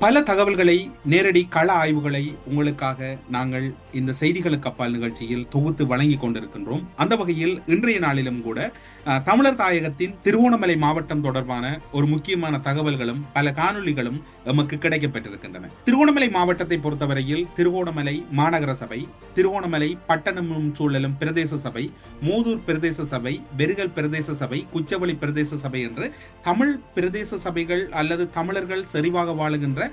பல தகவல்களை நேரடி கள ஆய்வுகளை உங்களுக்காக நாங்கள் இந்த செய்திகளுக்கு அப்பால் நிகழ்ச்சியில் தொகுத்து வழங்கி கொண்டிருக்கின்றோம். அந்த வகையில் இன்றைய நாளிலும் கூட தமிழர் தாயகத்தின் திருவோணமலை மாவட்டம் தொடர்பான ஒரு முக்கியமான தகவல்களும் பல காணொளிகளும் எமக்கு கிடைக்கப்பட்டிருக்கின்றன திருவோணமலை மாவட்டத்தை பொறுத்தவரையில் திருவோணமலை மாநகர சபை திருவோணமலை பட்டணமும் சூழலும் பிரதேச சபை மூதூர் பிரதேச சபை பெருகல் பிரதேச சபை குச்சவெளி பிரதேச சபை என்று தமிழ் பிரதேச சபைகள் அல்லது தமிழர்கள் செறிவாக வாழுகின்ற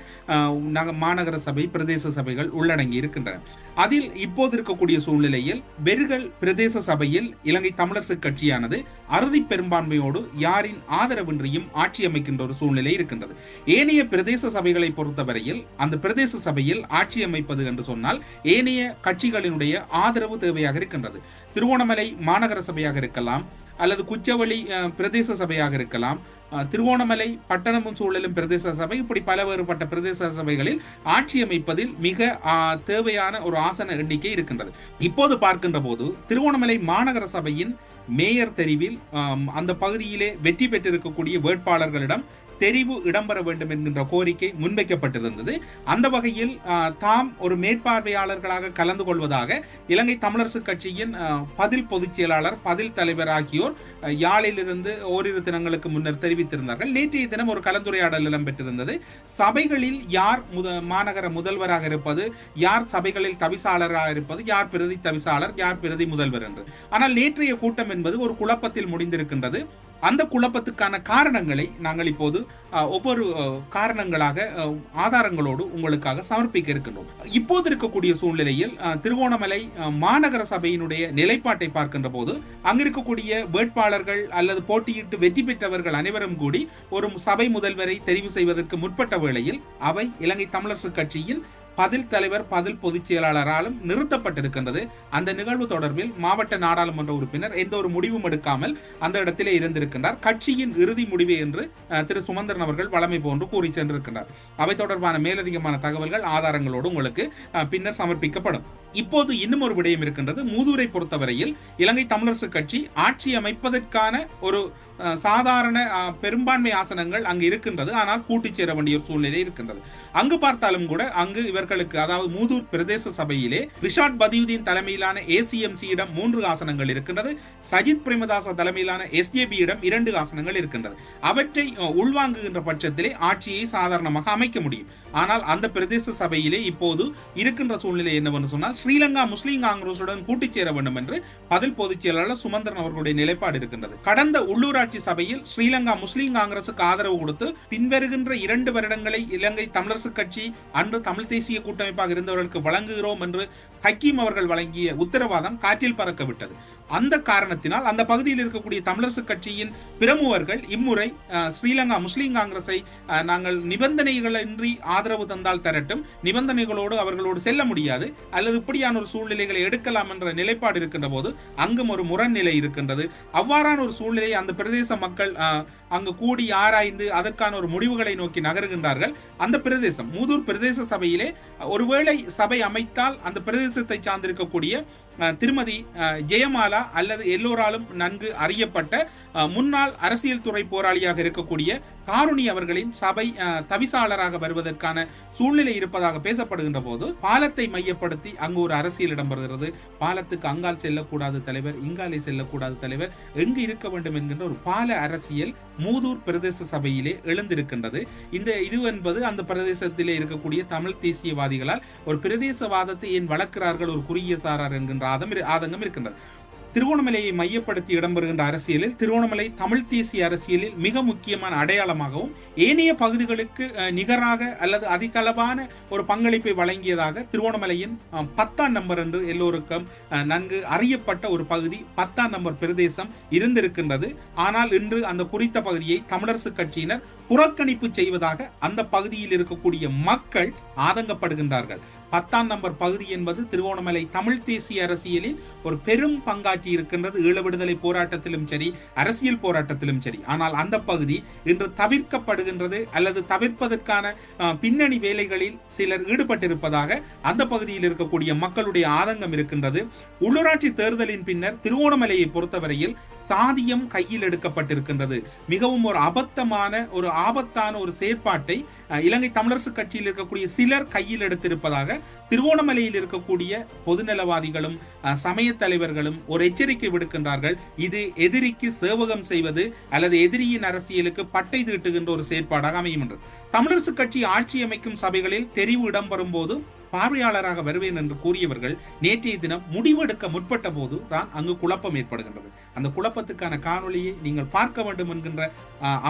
மாநகர சபை பிரதேச சபைகள் உள்ளடங்கி இருக்கின்றன. அதில் இப்போது இருக்கக்கூடிய சூழ்நிலையில் பெருகல் பிரதேச சபையில் இலங்கை தமிழரசு கட்சியானது அறுதி பெரும்பான்மையோடு யாரின் ஆதரவின்றியும் ஆட்சி அமைக்கின்ற ஒரு சூழ்நிலை இருக்கின்றது. ஏனைய பிரதேச சபைகளை பொறுத்தவரையில் அந்த பிரதேச சபையில் ஆட்சி அமைப்பது என்று சொன்னால் ஏனைய கட்சிகளினுடைய ஆதரவு தேவையாக இருக்கின்றது. திருவோணமலை மாநகர சபையாக இருக்கலாம் அல்லது குச்சவெளி பிரதேச சபையாக இருக்கலாம். திருவோணமலை பட்டணமும் சூழலும் பிரதேச சபை. இப்படி பல வேறுபட்ட பிரதேச சபைகளில் ஆட்சி அமைப்பதில் மிக தேவையான ஒரு ஆசன எண்ணிக்கை இருக்கின்றது. இப்போது பார்க்கின்ற போது திருவோணமலை மாநகர சபையின் மேயர் தெரிவில் அந்த பகுதியிலே வெற்றி பெற்றிருக்கக்கூடிய வேட்பாளர்களிடம் தெரிவு இடம்பெற வேண்டும் என்கின்ற கோரிக்கை முன்வைக்கப்பட்டிருந்தது. அந்த வகையில் தாம் ஒரு மேற்பார்வையாளர்களாக கலந்து கொள்வதாக இலங்கை தமிழரசு கட்சியின் பதில் பொதுச் செயலாளர் பதில் தலைவர் ஆகியோர் யாழிலிருந்து ஓரிரு தினங்களுக்கு முன்னர் தெரிவித்திருந்தார்கள். நேற்றைய தினம் ஒரு கலந்துரையாடல் இடம்பெற்றிருந்தது சபைகளில் யார் முத மாநகர முதல்வராக இருப்பது யார் சபைகளில் தவிசாளராக இருப்பது யார் பிரதி தவிசாளர் யார் பிரதி முதல்வர் என்று. ஆனால் நேற்றைய கூட்டம் என்பது ஒரு குழப்பத்தில் முடிந்திருக்கின்றது. அந்த குழப்பத்துக்கான காரணங்களை நாங்கள் இப்போது ஒவ்வொரு காரணங்களாக ஆதாரங்களோடு உங்களுக்காக சமர்ப்பிக்க இருக்கின்றோம். இப்போது இருக்கக்கூடிய சூழ்நிலையில் திருவோணமலை மாநகர சபையினுடைய நிலைப்பாட்டை பார்க்கின்ற போது அங்கிருக்கக்கூடிய வேட்பாளர்கள் அல்லது போட்டியிட்டு வெற்றி பெற்றவர்கள் அனைவரும் கூடி ஒரு சபை முதல்வரை தெரிவு செய்வதற்கு முற்பட்ட வேளையில் அவை இலங்கை தமிழரசு கட்சியின் பதில் தலைவர் பதில் பொதுச் செயலாளராலும் நிறுத்தப்பட்டிருக்கின்றது. அந்த நிகழ்வு தொடர்பில் மாவட்ட நாடாளுமன்ற உறுப்பினர் எந்த ஒரு முடிவும் எடுக்காமல் அந்த இடத்திலே இருந்திருக்கின்றார். கட்சியின் இறுதி முடிவு என்று திரு சுமந்திரன் அவர்கள் வழமை போன்று கூறி சென்றிருக்கின்றார். அவை தொடர்பான மேலதிகமான தகவல்கள் ஆதாரங்களோடு உங்களுக்கு பின்னர் சமர்ப்பிக்கப்படும். இப்போது இன்னும் ஒரு விடயம் இருக்கின்றது. மூதூரை பொறுத்தவரையில் இலங்கை தமிழரசு கட்சி ஆட்சி அமைப்பதற்கான ஒரு சாதாரண பெரும்பான்மை ஆசனங்கள் அங்கு இருக்கின்றது. ஆனால் கூட்டிச் சேர வேண்டிய ஒரு சூழ்நிலை இருக்கின்றது. அங்கு பார்த்தாலும் கூட அங்கு இவர்களுக்கு அதாவது மூதூர் பிரதேச சபையிலே ரிஷாட் பதியுதீன் தலைமையிலான ஏசிஎம்சியிடம் மூன்று ஆசனங்கள் இருக்கின்றது. சஜித் பிரேமதாச தலைமையிலான எஸ்ஜேபியிடம் இரண்டு ஆசனங்கள் இருக்கின்றது. அவற்றை உள்வாங்குகின்ற பட்சத்திலே ஆட்சியை சாதாரணமாக அமைக்க முடியும். ஆனால் அந்த பிரதேச சபையிலே இப்போது இருக்கின்ற சூழ்நிலை என்னவென்று சொன்னால் ஸ்ரீலங்கா முஸ்லீம் காங்கிரசுடன் கூட்டிச் சேர வேண்டும் என்று பதில் பொதுச் செயலாளர் சுமந்திரன் அவர்களுடைய நிலைப்பாடு இருக்கின்றது. கடந்த உள்ளூராட்சி சபையில் ஸ்ரீலங்கா முஸ்லீம் காங்கிரசுக்கு ஆதரவு கொடுத்து பின்வருகின்ற இரண்டு வருடங்களை இலங்கை தமிழரசு கட்சி அன்று தமிழ் தேசிய கூட்டமைப்பாக இருந்தவர்களுக்கு வழங்குகிறோம் என்று ஹக்கீம் அவர்கள் வழங்கிய உத்தரவாதம் காற்றில் பறக்க விட்டது அந்த காரணத்தினால் அந்த பகுதியில் இருக்கக்கூடிய தமிழரசு கட்சியின் பிரமுகர்கள் இம்முறை ஸ்ரீலங்கா முஸ்லீம் காங்கிரஸை நாங்கள் நிபந்தனைகளின்றி ஆதரவு தந்தால் தரட்டும். நிபந்தனைகளோடு அவர்களோடு செல்ல முடியாது. அல்லது இப்படியான ஒரு சூழ்நிலைகளை எடுக்கலாம் என்ற நிலைப்பாடு இருக்கின்ற போது அங்கும் ஒரு முரண்நிலை இருக்கின்றது. அவ்வாறான ஒரு சூழ்நிலை அந்த பிரதேச மக்கள் அங்கு கூடி ஆராய்ந்து அதற்கான ஒரு முடிவுகளை நோக்கி நகருகின்றார்கள். அந்த பிரதேசம் மூதூர் பிரதேச சபையிலே ஒருவேளை சபை அமைத்தால் அந்த பிரதேசத்தை சார்ந்திருக்கக்கூடிய அஹ், திருமதி அஹ், ஜெயமாலா அல்லது எல்லோராலும் நன்கு அறியப்பட்ட அஹ், முன்னாள் அரசியல் துறை போராளியாக இருக்கக்கூடிய காருணி அவர்களின் சபை தவிசாளராக வருவதற்கான சூழ்நிலை இருப்பதாக பேசப்படுகின்ற போது பாலத்தை மையப்படுத்தி அங்கு ஒரு அரசியல் இடம் வருகிறது பாலத்துக்கு அங்கால் செல்லக்கூடாது தலைவர் இங்காலே செல்லக்கூடாது தலைவர் எங்கு இருக்க வேண்டும் என்கின்ற ஒரு பால அரசியல் மூதூர் பிரதேச சபையிலே எழுந்திருக்கின்றது. இந்த இது என்பது அந்த பிரதேசத்திலே இருக்கக்கூடிய தமிழ் தேசியவாதிகளால் ஒரு பிரதேசவாதத்தை ஏன் வளர்க்கிறார்கள் ஒரு குறுகிய சாரார் என்கின்ற ஆதம் ஆதங்கம் இருக்கின்றது. திருவோணமலையை மையப்படுத்தி இடம்பெறுகின்ற அரசியலில் திருவோணமலை தமிழ் தேசிய அரசியலில் மிக முக்கியமான அடையாளமாகவும் ஏனைய பகுதிகளுக்கு நிகராக அல்லது அதிகளவான ஒரு பங்களிப்பை வழங்கியதாக திருவோணமலையின் பத்தாம் நம்பர் என்று எல்லோருக்கும் நன்கு அறியப்பட்ட ஒரு பகுதி பத்தாம் நம்பர் பிரதேசம் இருந்திருக்கின்றது. ஆனால் இன்று அந்த குறித்த பகுதியை தமிழரசு கட்சியினர் புறக்கணிப்பு செய்வதாக அந்த பகுதியில் இருக்கக்கூடிய மக்கள் ஆதங்கப்படுகின்றார்கள். பத்தாம் நம்பர் பகுதி என்பது திருவோணமலை தமிழ் தேசிய அரசியலில் ஒரு பெரும் பங்காற்றி இருக்கின்றது. ஈழ விடுதலை போராட்டத்திலும் சரி அரசியல் போராட்டத்திலும் சரி. ஆனால் அந்த பகுதி இன்று தவிர்க்கப்படுகின்றது அல்லது தவிர்ப்பதற்கான பின்னணி வேலைகளில் சிலர் ஈடுபட்டிருப்பதாக அந்த பகுதியில் இருக்கக்கூடிய மக்களுடைய ஆதங்கம் இருக்கின்றது. உள்ளூராட்சி தேர்தலின் பின்னர் திருவோணமலையை பொறுத்தவரையில் சாதியம் கையில் எடுக்கப்பட்டிருக்கின்றது. மிகவும் ஒரு அபத்தமான ஒரு ஆபத்தான ஒரு செயற்பாட்டை இலங்கை தமிழரசு கட்சியில் இருக்கக்கூடிய சிலர் கையில் எடுத்திருப்பதாக திருவோணமலையில் இருக்கக்கூடிய பொதுநலவாதிகளும் சமய தலைவர்களும் ஒரு எச்சரிக்கை விடுக்கின்றார்கள். இது எதிரிக்கு சேவகம் செய்வது அல்லது எதிரியின் அரசியலுக்கு பட்டை தீட்டுகின்ற ஒரு செயற்பாடாக அமையும் என்று. தமிழரசு கட்சி ஆட்சி அமைக்கும் சபைகளில் தெரிவு இடம்பெறும் போது பார்வையாளராக வருவேன் என்று கூறியவர்கள் நேற்றைய தினம் முடிவெடுக்க முற்பட்ட போது தான் அங்கு குழப்பம் ஏற்படுகின்றது. அந்த குழப்பத்துக்கான காணொலியை நீங்கள் பார்க்க வேண்டும் என்கின்ற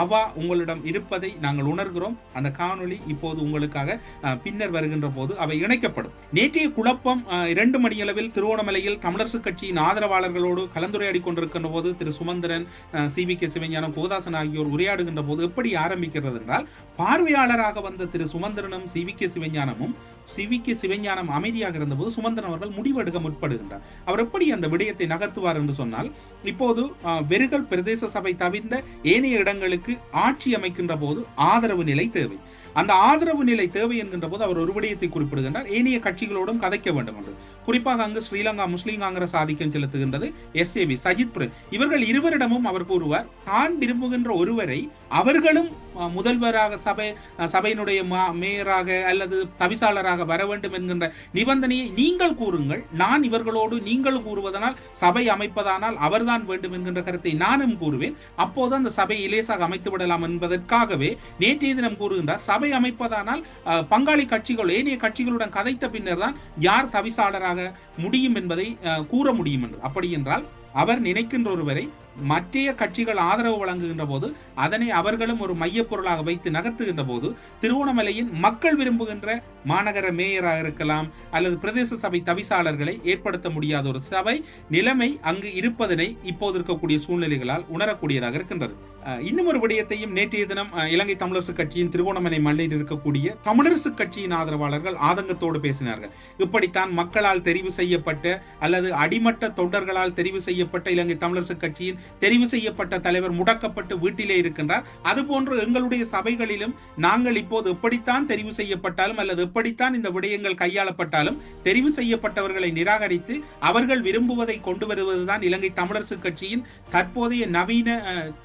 அவா உங்களிடம் இருப்பதை நாங்கள் உணர்கிறோம். அந்த காணொளி இப்போது உங்களுக்காக பின்னர் வருகின்ற போது அவை இணைக்கப்படும். நேற்றைய குழப்பம் இரண்டு மணியளவில் திருவோணமலையில் தமிழரசு கட்சியின் ஆதரவாளர்களோடு கலந்துரையாடி கொண்டிருக்கின்ற போது திரு Sumanthiran C. V. K. Sivagnanam Kothasan ஆகியோர் உரையாடுகின்ற போது எப்படி ஆரம்பிக்கிறது என்றால் பார்வையாளராக வந்த திரு சுமந்திரனும் சி. வி. கே. சிவஞானமும் சி. வி. கே சிவஞானம் அமைதியாக இருந்தபோது சுமந்திரன் அவர்கள் முடிவெடுக்க முற்படுகின்றார். அவர் எப்படி அந்த விடயத்தை நகர்த்துவார் என்று சொன்னால் இப்போது வெறுகல் பிரதேச சபை தவிர்ந்த ஏனைய இடங்களுக்கு ஆட்சி அமைக்கின்ற போது ஆதரவு நிலை தேவை. அந்த ஆதரவு நிலை தேவை என்கின்ற போது அவர் ஒரு விடயத்தை குறிப்பிடுகின்றார். ஏனைய கட்சிகளோடும் கதைக்க வேண்டும் என்று. குறிப்பாக அங்கு ஸ்ரீலங்கா முஸ்லீம் காங்கிரஸ் ஆதிக்கம் செலுத்துகின்றது எஸ். ஏ. வி. சஜித் பிரே இவர்கள் இருவரிடமும் அவர் கூறுவார் தான் விரும்புகின்ற ஒருவரை அவர்களும் முதல்வராக சபை சபையினுடைய மா- மேயராக அல்லது தவிசாளராக வர வேண்டும் என்கின்ற நிபந்தனையை நீங்கள் கூறுங்கள். நான் இவர்களோடு நீங்கள் கூறுவதனால் சபை அமைப்பதானால் அவர்தான் வேண்டும் என்கின்ற கருத்தை நானும் கூறுவேன். அப்போது அந்த சபை இலேசாக அமைத்து விடலாம் என்பதற்காகவே நேற்றைய தினம் கூறுகின்றார். சபை அமைப்பதானால் பங்காளி கட்சிகள் ஏனைய கட்சிகளுடன் கதைத்த பின்னர் தான் யார் தவிசாளராக முடியும் என்பதை கூற முடியும் என்று. அப்படி என்றால் அவர் நினைக்கின்ற ஒருவரை மற்றைய கட்சிகள் ஆதரவு வழங்குகின்ற போது அதனை அவர்களும் ஒரு மையப்பொருளாக வைத்து நகர்த்துகின்ற போது திருவோணமலையின் மக்கள் விரும்புகின்ற மாநகர மேயராக இருக்கலாம் அல்லது பிரதேச சபை தவிசாளர்களை ஏற்படுத்த முடியாத ஒரு சபை நிலைமை அங்கு இருப்பதனை இப்போது இருக்கக்கூடிய சூழ்நிலைகளால் உணரக்கூடியதாக இருக்கின்றது. அஹ், இன்னும் ஒரு விடயத்தையும் நேற்றைய தினம் இலங்கை தமிழரசு கட்சியின் திருவோணமலை மல்லையில் இருக்கக்கூடிய தமிழரசு கட்சியின் ஆதரவாளர்கள் ஆதங்கத்தோடு பேசினார்கள். இப்படித்தான் மக்களால் தெரிவு செய்யப்பட்ட அல்லது அடிமட்ட தொண்டர்களால் தெரிவு செய்ய செய்யப்பட்ட இலங்கை தமிழரசு கட்சியின் தெரிவு செய்யப்பட்ட தலைவர் முடக்கப்பட்டு வீட்டிலே இருக்கின்றார். அதுபோன்று எங்களுடைய சபைகளிலும் நாங்கள் இப்போது எப்படித்தான் தெரிவு செய்யப்பட்டாலும் அல்லது எப்படித்தான் இந்த விடயங்கள் கையாளப்பட்டாலும் தெரிவு செய்யப்பட்டவர்களை நிராகரித்து அவர்கள் விரும்புவதை கொண்டு வருவதுதான் இலங்கை தமிழரசு கட்சியின் தற்போதைய நவீன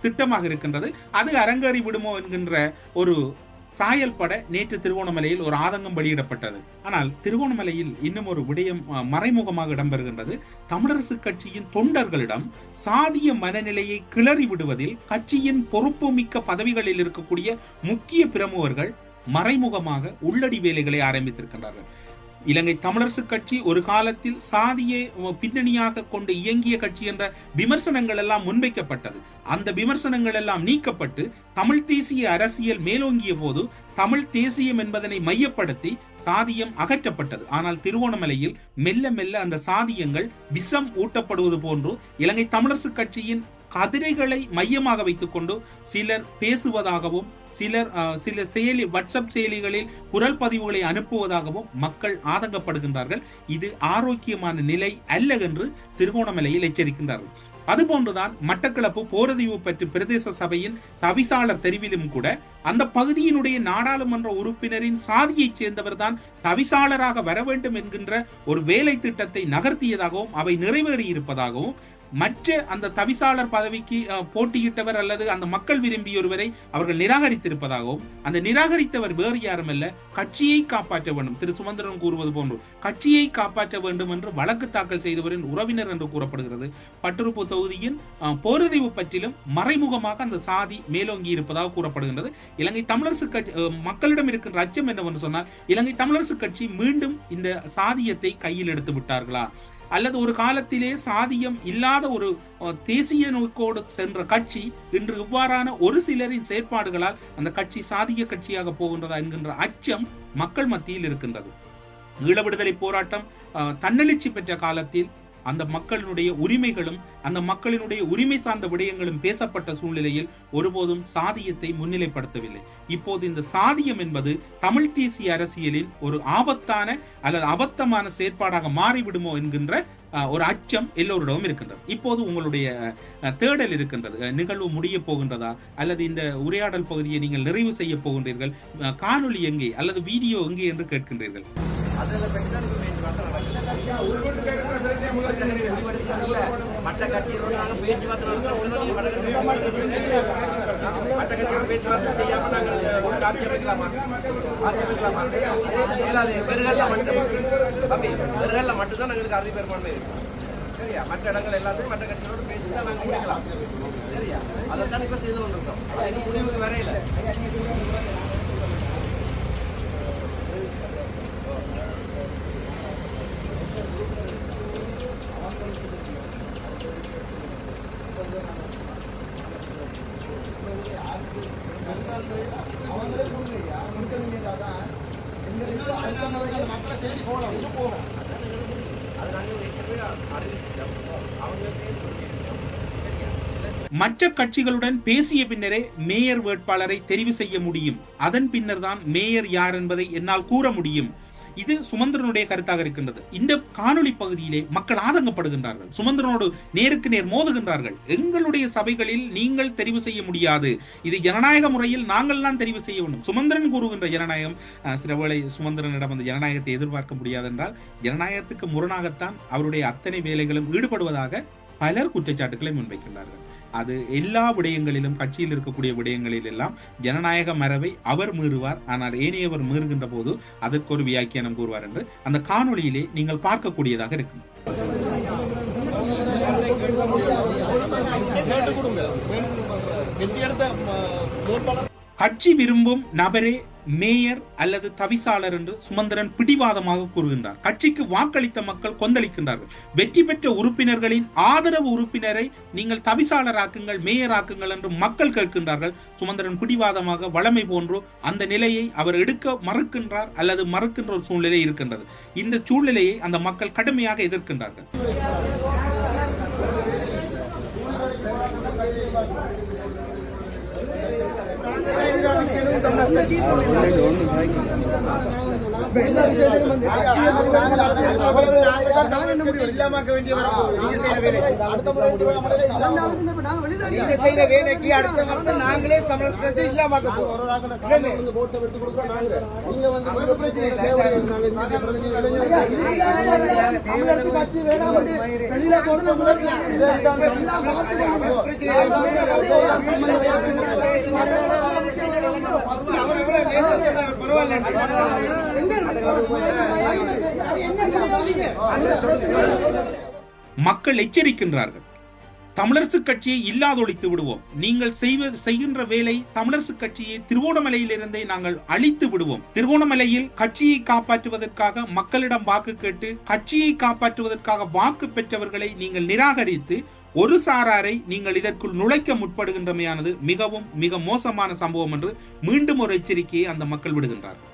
திட்டமாக இருக்கின்றது. அது அரங்கேறி விடுமோ என்கின்ற ஒரு சாயல் பட நேற்று திருவோணமலையில் ஒரு ஆதங்கம் வெளியிடப்பட்டது. ஆனால் திருவோணமலையில் இன்னும் ஒரு விடயம் மறைமுகமாக இடம்பெறுகின்றது. தமிழரசு கட்சியின் தொண்டர்களிடம் சாதிய மனநிலையை கிளறி விடுவதில் கட்சியின் பொறுப்புமிக்க பதவிகளில் இருக்கக்கூடிய முக்கிய பிரமுகர்கள் மறைமுகமாக உள்ளடி வேலைகளை ஆரம்பித்திருக்கின்றார்கள். இலங்கை தமிழரசு கட்சி ஒரு காலத்தில் சாதியை பின்னணியாக கொண்டு இயங்கிய கட்சி என்ற விமர்சனங்கள் எல்லாம் முன்வைக்கப்பட்டது. அந்த விமர்சனங்கள் எல்லாம் நீக்கப்பட்டு தமிழ் தேசிய அரசியல் மேலோங்கிய போது தமிழ் தேசியம் என்பதனை மையப்படுத்தி சாதியம் அகற்றப்பட்டது. ஆனால் திருவோணமலையில் மெல்ல மெல்ல அந்த சாதியங்கள் விஷம் ஊட்டப்படுவது போன்று இலங்கை தமிழரசு கட்சியின் கதிரைகளை மையமாக வைத்துக்கொண்டு சிலர் பேசுவதாகவும் சிலர் சில செயலி வாட்ஸ்அப் செயலிகளில் குரல் பதிவுகளை அனுப்புவதாகவும் மக்கள் ஆதங்கப்படுகின்றார்கள். இது ஆரோக்கியமான நிலை அல்ல என்று திருகோணமலையில் எச்சரிக்கின்றார்கள். அதுபோன்றுதான் மட்டக்களப்பு போரதீவு பற்றி பிரதேச சபையின் தவிசாளர் தெரிவிலும் கூட அந்த பகுதியினுடைய நாடாளுமன்ற உறுப்பினரின் சாதியைச் சேர்ந்தவர்தான் தவிசாளராக வர வேண்டும் என்கின்ற ஒரு வேலை திட்டத்தை நகர்த்தியதாகவும் அவை நிறைவேறியிருப்பதாகவும் மற்ற அந்த தவிசாளர் பதவிக்கு போட்டியிட்டவர் அல்லது அந்த மக்கள் விரும்பியொருவரை அவர்கள் நிராகரித்திருப்பதாகவும் அந்த நிராகரித்தவர் வேறு யாருமல்ல கட்சியை காப்பாற்ற வேண்டும். திரு. சுமந்திரன் கூறுவது போன்று கட்சியை காப்பாற்ற வேண்டும் என்று வழக்கு தாக்கல் செய்தவரின் உறவினர் என்று கூறப்படுகிறது. பட்டுருப்பு தொகுதியின் அஹ், போரறிவு பற்றிலும் மறைமுகமாக அந்த சாதி மேலோங்கி இருப்பதாக கூறப்படுகின்றது. இலங்கை தமிழரசு கட்சி மக்களிடம் இருக்கின்ற அச்சம் என்னவென்று சொன்னால் இலங்கை தமிழரசு கட்சி மீண்டும் இந்த சாதியத்தை கையில் எடுத்து விட்டார்களா? அல்லது ஒரு காலத்திலே சாதியம் இல்லாத ஒரு தேசிய நோக்கோடு சென்ற கட்சி இன்று இவ்வாறான ஒரு சிலரின் செயற்பாடுகளால் அந்த கட்சி சாதிய கட்சியாக போகின்றதா என்கின்ற அச்சம் மக்கள் மத்தியில் இருக்கின்றது. ஈழ விடுதலை போராட்டம் தன்னெழுச்சி பெற்ற காலத்தில் அந்த மக்களினுடைய உரிமைகளும் அந்த மக்களினுடைய உரிமை சார்ந்த விடயங்களும் பேசப்பட்ட சூழ்நிலையில் ஒருபோதும் சாதியத்தை முன்னிலைப்படுத்தவில்லை. இப்போது இந்த சாதியம் என்பது தமிழ் தேசிய அரசியலின் ஒரு ஆபத்தான அல்லது அபத்தமான செயற்பாடாக மாறிவிடுமோ என்கின்ற அஹ், ஒரு அச்சம் எல்லோரிடமும் இருக்கின்றது. இப்போது உங்களுடைய தேடல் இருக்கின்றது. நிகழ்வு முடிய போகின்றதா? அல்லது இந்த உரையாடல் பகுதியை நீங்கள் நிறைவு செய்ய போகின்றீர்கள்? காணொலி காணொளி எங்கே? அல்லது வீடியோ எங்கே என்று கேட்கின்றீர்கள்? மற்ற கட்சிகளோட பேச்சுவார்த்தை ஒன்றும் மற்ற கட்சியோட பேச்சுவார்த்தை செய்யாம நாங்கள் ஆட்சி அமைக்கலாமா ஆட்சி அமைக்கலாமா இல்லாது பெருகல்ல மட்டும் தம்பி பெருகல்ல மட்டும்தான் எங்களுக்கு அறுதி பெரும்பான்மை இருக்கு சரியா? மற்ற இடங்கள் எல்லாத்தையும் மற்ற கட்சிகளோட பேசி தான் நாங்கள் முடிக்கலாம். சரியா? அதைத்தான் இப்போ செய்து கொண்டிருக்கோம். அது இன்னும் முடிவுக்கு வரையில. அது நாங்கள் ஏற்கனவே அறிவிச்சிட்டோம் அவங்களுக்கே சொல்லியிருக்கோம் சரியா சில மற்ற கட்சிகளுடன் பேசிய பின்னரே மேயர் வேட்பாளரை தெரிவு செய்ய முடியும். அதன் பின்னர் தான் மேயர் யார் என்பதை என்னால் கூற முடியும். இது சுமந்திரனுடைய கருத்தாக இருக்கின்றது. இந்த காணொலி பகுதியிலே மக்கள் ஆதங்கப்படுகின்றார்கள். சுமந்திரனோடு நேருக்கு நேர் மோதுகின்றார்கள். எங்களுடைய சபைகளில் நீங்கள் தெரிவு செய்ய முடியாது. இது ஜனநாயக முறையில் நாங்கள் தான் தெரிவு செய்ய வேண்டும். சுமந்திரன் கூறுகின்ற ஜனநாயகம் அஹ், சில வேளை சுமந்திரனிடம் அந்த ஜனநாயகத்தை எதிர்பார்க்க முடியாது என்றால் ஜனநாயகத்துக்கு முரணாகத்தான் அவருடைய அத்தனை வேலைகளும் ஈடுபடுவதாக பலர் குற்றச்சாட்டுகளை முன்வைக்கின்றார்கள். அது எல்லா விடயங்களிலும் கட்சியில் இருக்கக்கூடிய விடயங்களில் எல்லாம் ஜனநாயக மரபை அவர் மீறுவார். ஆனால் ஏனையவர் மீறுகின்ற போது அதற்கு ஒரு வியாக்கியானம் கூறுவார் என்று அந்த காணொளியிலே நீங்கள் பார்க்கக்கூடியதாக இருக்கும். கட்சி விரும்பும் நபரே மேயர் அல்லது தவிசாளர் என்று சுமந்திரன் பிடிவாதமாக கூறுகின்றார். கட்சிக்கு வாக்களித்த மக்கள் கொந்தளிக்கின்றார்கள். வெற்றி பெற்ற உறுப்பினர்களின் ஆதரவு உறுப்பினரை நீங்கள் தவிசாளராக்குங்கள் மேயராக்குங்கள் என்று மக்கள் கேட்கின்றார்கள். சுமந்திரன் பிடிவாதமாக வளமை போன்று அந்த நிலையை அவர் எடுக்க மறுக்கின்றார் அல்லது மறுக்கின்ற ஒரு சூழ்நிலை இருக்கின்றது. இந்த சூழ்நிலையை அந்த மக்கள் கடுமையாக எதிர்க்கின்றார்கள். 刚才快递都没 எல்லா விஷயத்திலும் வந்து இல்லாமக்க வேண்டிய அடுத்த முறை நாங்க வெளியில செய்யற வேலைக்கு அடுத்த வருஷம் நாங்களே தமிழ் பிரச்சனை இல்லாமக்க போறோம் போட்டை எடுத்து கொடுக்குறோம் நாங்க நீங்க வந்து பிரச்சனை தமிழரசு கட்சி வேணாம் வெளியில போறது பரவாயில்ல மக்கள் எச்சரிக்கின்றார்கள். தமிழரசு கட்சியை இல்லாதொழித்து விடுவோம். நீங்கள் செய்வ செய்கின்ற வேலை தமிழரசு கட்சியை திருவோணமலையிலிருந்தே நாங்கள் அழித்து விடுவோம். திருவோணமலையில் கட்சியை காப்பாற்றுவதற்காக மக்களிடம் வாக்கு கேட்டு கட்சியை காப்பாற்றுவதற்காக வாக்கு பெற்றவர்களை நீங்கள் நிராகரித்து ஒரு சாராரை நீங்கள் இதற்குள் நுழைக்க முற்படுகின்றமையானது மிகவும் மிக மோசமான சம்பவம் என்று மீண்டும் ஒரு எச்சரிக்கையை அந்த மக்கள் விடுகின்றார்கள்.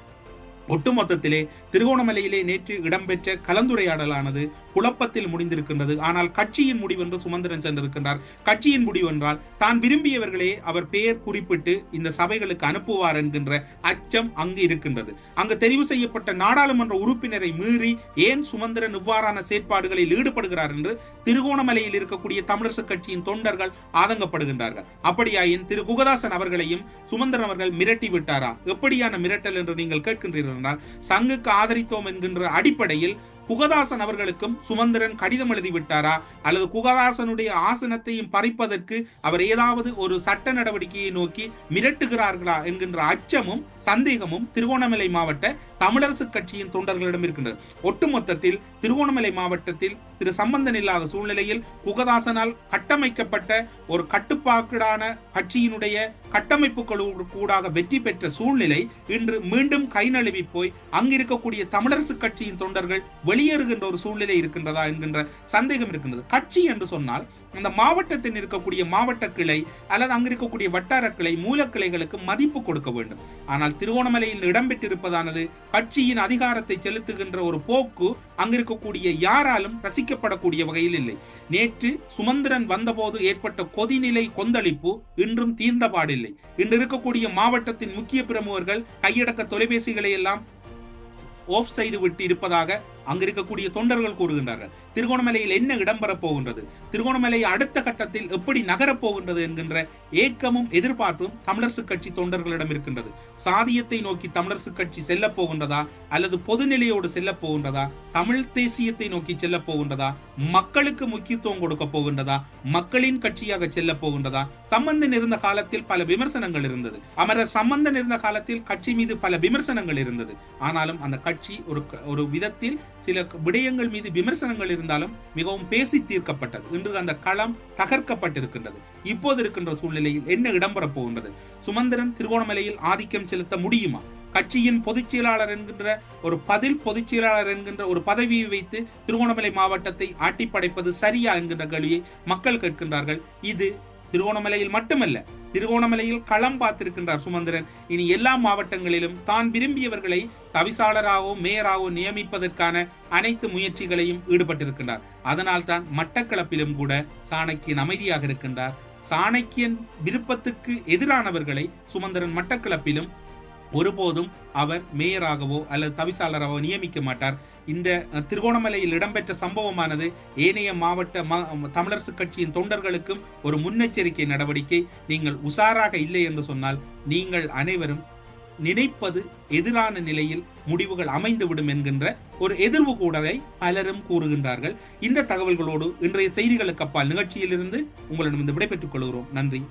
ஒட்டுமொத்தத்திலே திருகோணமலையிலே நேற்று இடம்பெற்ற கலந்துரையாடலானது குழப்பத்தில் முடிந்திருக்கின்றது. ஆனால் கட்சியின் முடிவென்று சுமந்திரன் சென்றிருக்கின்றார். கட்சியின் முடிவென்றால் தான் விரும்பியவர்களே அவர் பெயர் குறிப்பிட்டு இந்த சபைகளுக்கு அனுப்புவார் என்கின்ற அச்சம் அங்கு இருக்கின்றது. அங்கு தெரிவு செய்யப்பட்ட நாடாளுமன்ற உறுப்பினரை மீறி ஏன் சுமந்திரன் இவ்வாறான செயற்பாடுகளில் ஈடுபடுகிறார் என்று திருகோணமலையில் இருக்கக்கூடிய தமிழரசு கட்சியின் தொண்டர்கள் ஆதங்கப்படுகின்றார்கள். அப்படியாயின் திரு குகதாசன் அவர்களையும் சுமந்திரன் அவர்கள் மிரட்டி விட்டாரா? எப்படியான மிரட்டல் என்று நீங்கள் கேட்கின்றீர்கள்? இருந்தால் சங்குக்கு ஆதரித்தோம் என்கின்ற அடிப்படையில் குகதாசன் அவர்களுக்கும் சுமந்திரன் கடிதம் எழுதிவிட்டாரா அல்லது குகதாசனுடைய ஆசனத்தையும் பறிப்பதற்கு அவர் ஏதாவது ஒரு சட்ட நடவடிக்கையை நோக்கி மிரட்டுகிறார்களா என்கின்ற அச்சமும் சந்தேகமும் திருகோணமலை மாவட்ட தமிழரசு கட்சியின் தொண்டர்களிடம் இருக்கின்றது. ஒட்டுமொத்தத்தில் திருகோணமலை மாவட்டத்தில் திரு சம்பந்தன் இல்லாத சூழ்நிலையில் குகதாசனால் கட்டமைக்கப்பட்ட ஒரு கட்டுப்பாக்கிடான கட்சியினுடைய கட்டமைப்புகள் கூடாக வெற்றி பெற்ற சூழ்நிலை இன்று மீண்டும் கை நழுவி போய் அங்கிருக்கக்கூடிய தமிழரசு கட்சியின் தொண்டர்கள் வெளியேறுகின்ற ஒரு சூழ்நிலை இருக்கின்றதா என்கின்ற சந்தேகம் இருக்கின்றது. கட்சி என்று சொன்னால் அந்த மாவட்டத்தில் இருக்கக்கூடிய மாவட்ட கிளை அல்லது அங்கு இருக்கக்கூடிய வட்டார கிளை மூலக்கிளைகளுக்கு மதிப்பு கொடுக்க வேண்டும். ஆனால் திருவோணமலையில் இடம்பெற்றிருப்பதானது கட்சியின் அதிகாரத்தை செலுத்துகின்ற ஒரு போக்கு அங்கிருக்கக்கூடிய யாராலும் ரசிக்க யோசிக்கப்படக்கூடிய வகையில் இல்லை. நேற்று சுமந்திரன் வந்தபோது ஏற்பட்ட கொதிநிலை கொந்தளிப்பு இன்றும் தீர்ந்தபாடில்லை இன்று இருக்கக்கூடிய மாவட்டத்தின் முக்கிய பிரமுகர்கள் கையடக்க தொலைபேசிகளை எல்லாம் ஆஃப் செய்து விட்டு இருப்பதாக அங்கிருக்கக்கூடிய தொண்டர்கள் கூறுகின்றார்கள். திருகோணமலையில் என்ன இடம்பெறப் போகின்றது? திருகோணமலை அடுத்த கட்டத்தில் எப்படி நகரப் போகின்றது என்கின்ற ஏக்கமும் எதிர்பார்ப்பும் தமிழரசு கட்சி தொண்டர்களிடம் இருக்கின்றது. சாதியத்தை நோக்கி தமிழரசு கட்சி செல்லப் போகின்றதா? அல்லது பொதுநிலையோடு செல்லப் போகின்றதா? தமிழ் தேசியத்தை நோக்கி செல்லப் போகின்றதா? மக்களுக்கு முக்கியத்துவம் கொடுக்க போகின்றதா? மக்களின் கட்சியாக செல்லப் போகின்றதா? சம்பந்தன் இருந்த காலத்தில் பல விமர்சனங்கள் இருந்தது. அமரர் சம்பந்தன் இருந்த காலத்தில் கட்சி மீது பல விமர்சனங்கள் இருந்தது. ஆனாலும் அந்த கட்சி ஒரு ஒரு விதத்தில் சில விடயங்கள் மீது விமர்சனங்கள் இருந்தாலும் மிகவும் பேசி தீர்க்கப்பட்டது. இன்று அந்த களம் தகர்க்கப்பட்டிருக்கின்றது. இப்போது இருக்கின்ற சூழ்நிலையில் என்ன இடம்பெறப் போகின்றது? சுமந்திரன் திருகோணமலையில் ஆதிக்கம் செலுத்த முடியுமா? கட்சியின் பொதுச் செயலாளர் என்கின்ற ஒரு பதில் பொதுச் செயலாளர் என்கின்ற ஒரு பதவியை வைத்து திருகோணமலை மாவட்டத்தை ஆட்டிப்படைப்பது சரியா என்கின்ற கேள்வியை மக்கள் கேட்கின்றார்கள். இது திருகோணமலையில் மட்டுமல்ல திருகோணமலையில் களம் பார்த்திருக்கின்றார் சுமந்திரன். இனி எல்லா மாவட்டங்களிலும் தான் விரும்பியவர்களை தவிசாளராகவோ மேயராகவோ நியமிப்பதற்கான அனைத்து முயற்சிகளையும் ஈடுபட்டிருக்கின்றார். அதனால் தான் மட்டக்களப்பிலும் கூட சாணக்கியன் அமைதியாக இருக்கின்றார். சாணக்கியன் விருப்பத்துக்கு எதிரானவர்களை சுமந்திரன் மட்டக்களப்பிலும் ஒருபோதும் அவர் மேயராகவோ அல்லது தவிசாளராகவோ நியமிக்க மாட்டார். இந்த திருகோணமலையில் இடம்பெற்ற சம்பவமானது ஏனைய மாவட்ட தமிழரசு கட்சியின் தொண்டர்களுக்கும் ஒரு முன்னெச்சரிக்கை நடவடிக்கை. நீங்கள் உஷாராக இல்லை என்று சொன்னால் நீங்கள் அனைவரும் நினைப்பது எதிரான நிலையில் முடிவுகள் அமைந்துவிடும் என்கின்ற ஒரு எதிர்வு கூடலை பலரும் கூறுகின்றார்கள். இந்த தகவல்களோடு இன்றைய செய்திகளுக்கு அப்பால் நிகழ்ச்சியிலிருந்து உங்களிடம் விடைபெற்றுக் கொள்கிறோம். நன்றி.